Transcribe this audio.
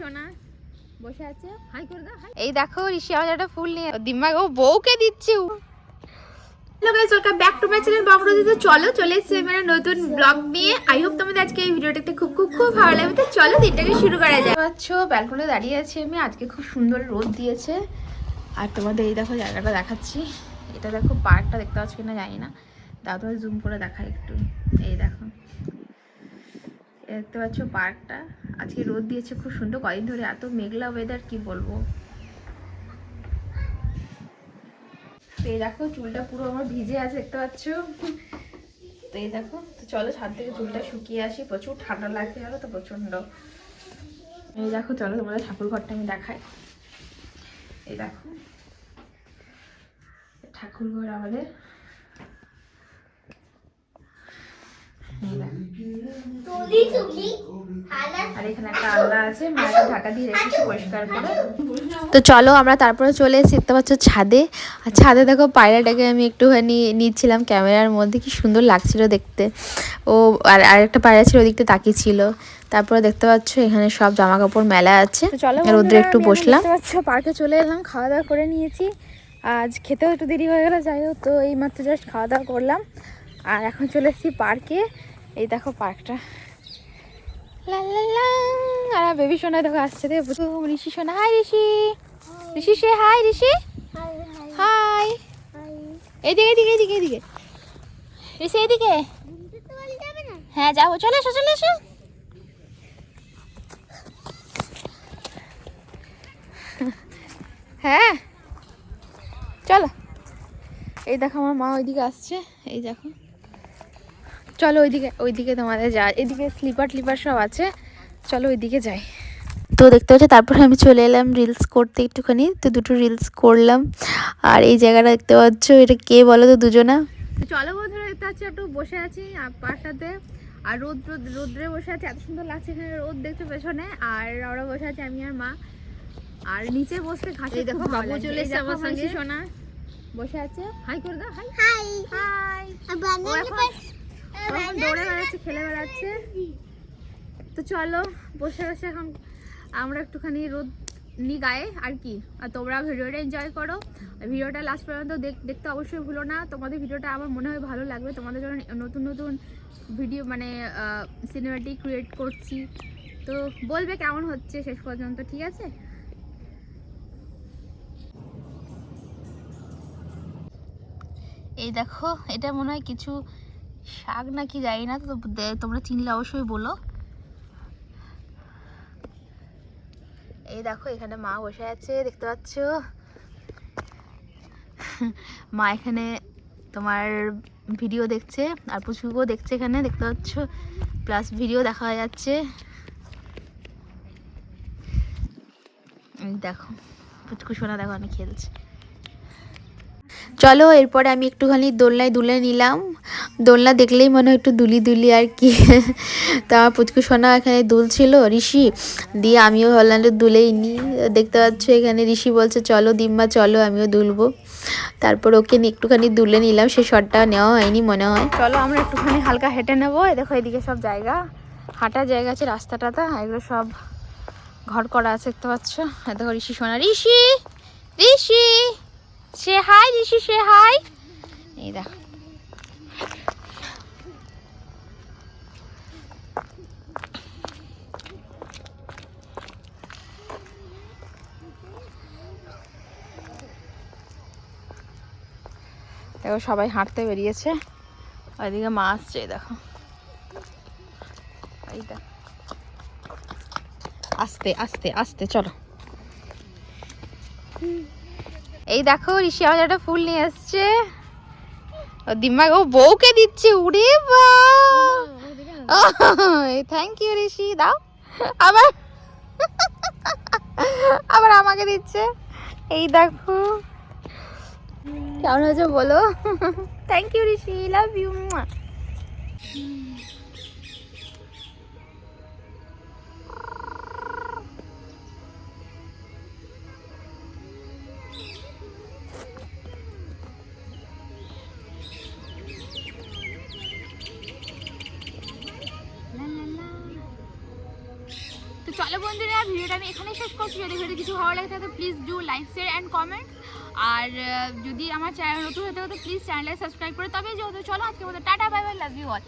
সোনা। বসে আছে? হাই করে দাও এই দেখো ঋষি আমার একটা ফুল নিয়ে দিম্মা ও বউকে দিচ্ছে hello guys welcome back to my channel বকরদিতে চলো চলে এসেছি মানে নতুন ব্লগ নিয়ে। আই হোপ তোমাদের আজকে এই খুব খুব খুব ভালো লাগবে। তো চলো দিনটাকে শুরু করা পাচ্ছ ব্যালকনে দাঁড়িয়ে আছি আমি। আজকে খুব সুন্দর রোদ দিয়েছে। আর তোমাদের এই দেখো জায়গাটা দেখাচ্ছি। এটা দেখো পার্কটা দেখতে পাচ্ছ কিনা জানি না। তোমাদের জুম করে দেখাই একটু। এই দেখো। দেখতে পাচ্ছ পার্কটা। আজকে রোদ দিয়েছে খুব সুন্দর, কদিন ধরে এত মেঘলা ওয়েদার কি বলব? এই দেখো, চুলটা পুরো আমার ভিজে আছে, দেখতে পাচ্ছ? তো এই দেখো, তো চলো ছাদ থেকে চুলটা শুকিয়ে আসি, প্রচুর ঠান্ডা লাগছে জানো তো প্রচণ্ড এই দেখো, চলো তোমাদের ঠাকুর ঘরটা আমি দেখাই। এই দেখো, ঠাকুর ঘর আমাদের এই দেখো আর এখানে একটা আলনা আছে মাকে ঢাকা দিয়ে রেখেছি পরিষ্কার করে। তো চলো আমরা তারপরে চলে এসে দেখতে পাচ্ছ ছাদে। আর ছাদে দেখো পায়রাটাকে আমি একটুখানি নিচ্ছিলাম ক্যামেরার মধ্যে কি সুন্দর লাগছিল দেখতে। ও আর আরেকটা পায়রা ছিল ওদিকটা তাকিয়েছিল। তারপরে দেখতে পাচ্ছ এখানে সব জামা কাপড় মেলা আছে। চলো রোদ্রে একটু বসলাম। পার্কে চলে এলাম খাওয়া দাওয়া করে নিয়েছি। আজ খেতেও একটু দেরি হয়ে গেল যাই হোক তো এই মাত্র জাস্ট খাওয়া দাওয়া করলাম। আর এখন চলে এসেছি পার্কে এই দেখো পার্কটা। আর বেবি সোনা দেখো আসছে দেখো। ঋষি সোনা। Hi Rishi. Rishi say hi Rishi. Hi এইদিকে এদিকে এদিকে এদিকে ঋষি এদিকে। হ্যাঁ যাব চলে এসো চলে এসো। হ্যাঁ। চলো। এই দেখো আমার মা ওইদিকে আসছে। এই দেখো। চলো ওইদিকে ওইদিকে তোমাদের যা এদিকে স্লিপার টিপার সব আছে। চলো ওইদিকে যাই। তো দেখতে পাচ্ছি তারপরে আমি চলে এলাম রিলস করতে একটুখানি। তো দুটো রিলস করলাম। আর এই জায়গাটা দেখতে পাচ্ছ এটা কে বলো তো দুজনা? চলো বন্ধুরা দেখতে পাচ্ছি একটু বসে আছি পাশটাতে আর রোদ রোদ রোদ্রে বসে আছি এত সুন্দর লাগছে এখানে রোদ দেখছ পেছনে। আর ওরা বসে আছি আমি আর মা। আর নিচে বসতে ঘাসে দেখো বাবু চলে এসেছে আমার সঙ্গে। সোনা বসে আছে। হাই করে দাও হাই হাই হাই এখন দৌড়ে বেড়াচ্ছে, খেলে বেড়াচ্ছে। তো চলো, বসে বসে এখন আমরা একটুখানি রোদ নি গায়ে, আর কি? আর তোমরা ভিডিওটা এনজয় করো। ভিডিওটা লাস্ট পর্যন্ত দেখতে অবশ্যই ভুলো না। তোমাদের ভিডিওটা আমার মনে হয় ভালো লাগবে। তোমাদের জন্য নতুন নতুন ভিডিও মানে সিনেমাটিক ক্রিয়েট করছি। তো বলবে কেমন হচ্ছে শেষ পর্যন্ত, ঠিক আছে? এই দেখো, এটা মনে হয় কিছু শাক নাকি জানি না, তো তোমরা চিনলে অবশ্যই বলো। এই দেখো, এখানে মা বসে আছে, দেখতে পাচ্ছ? মা এখানে তোমার ভিডিও দেখছে, আর পুচকুকেও দেখছে এখানে, দেখতে পাচ্ছ? প্লাস ভিডিও দেখা যাচ্ছে। দেখো, পুচকু সোনা দেখো, আমি খেলছে। চলো, এরপরে আমি একটুখানি দোলনায় দুলে নিলাম। দোলনা দেখলেই মনে হয় একটু দুলি দুলি আর কি। তা পুচকু সোনা এখানে দুলছিল, ঋষি। দিয়ে আমিও ভাবলাম দুলেই নি। দেখতে পাচ্ছ এখানে ঋষি বলছে, চলো দিম্মা, চলো, আমিও দুলবো। তারপর ওকে একটুখানি দুলে নিলাম সেই শটটা নেওয়া হয়নি মনে হয়। চলো, আমরা একটুখানি হালকা হেঁটে নেব। দেখো, এদিকে সব জায়গা। হাঁটার জায়গা আছে রাস্তাটাতে এগুলো সব ঘর করা আছে, দেখতে পাচ্ছ। দেখো, ঋষি সোনা। Rishi! Rishi! Say hi, Rishi, say hi. এই দেখ। দেখো, সবাই হাঁটতে বেরিয়েছে। ওইদিকে মা আসছে দেখো। এই দেখ। আস্তে আস্তে আস্তে, চলো। এই দেখো, ঋষি আমার একটা ফুল নিয়ে এসছে ও দিম্মা ও বউকে দিচ্ছে, উড়ে বা। থ্যাংক ইউ ঋষি, দাও। আবার আবার আমাকে দিচ্ছে। এই দেখো। কেমন হয়েছে বলো? Thank you Rishi love you চলো বন্ধুরা, ভিডিওটা আমি এখানেই শেষ করছি। যদি ভিডিও কিছু ভালো লাগে থাকে please do like share and comment আর যদি আমার চ্যানেল নতুন হতে হতো প্লিজ চ্যানেলটা সাবস্ক্রাইব করে। তবে যেহেতু, চলো আজকে মতো, tata bye bye love you all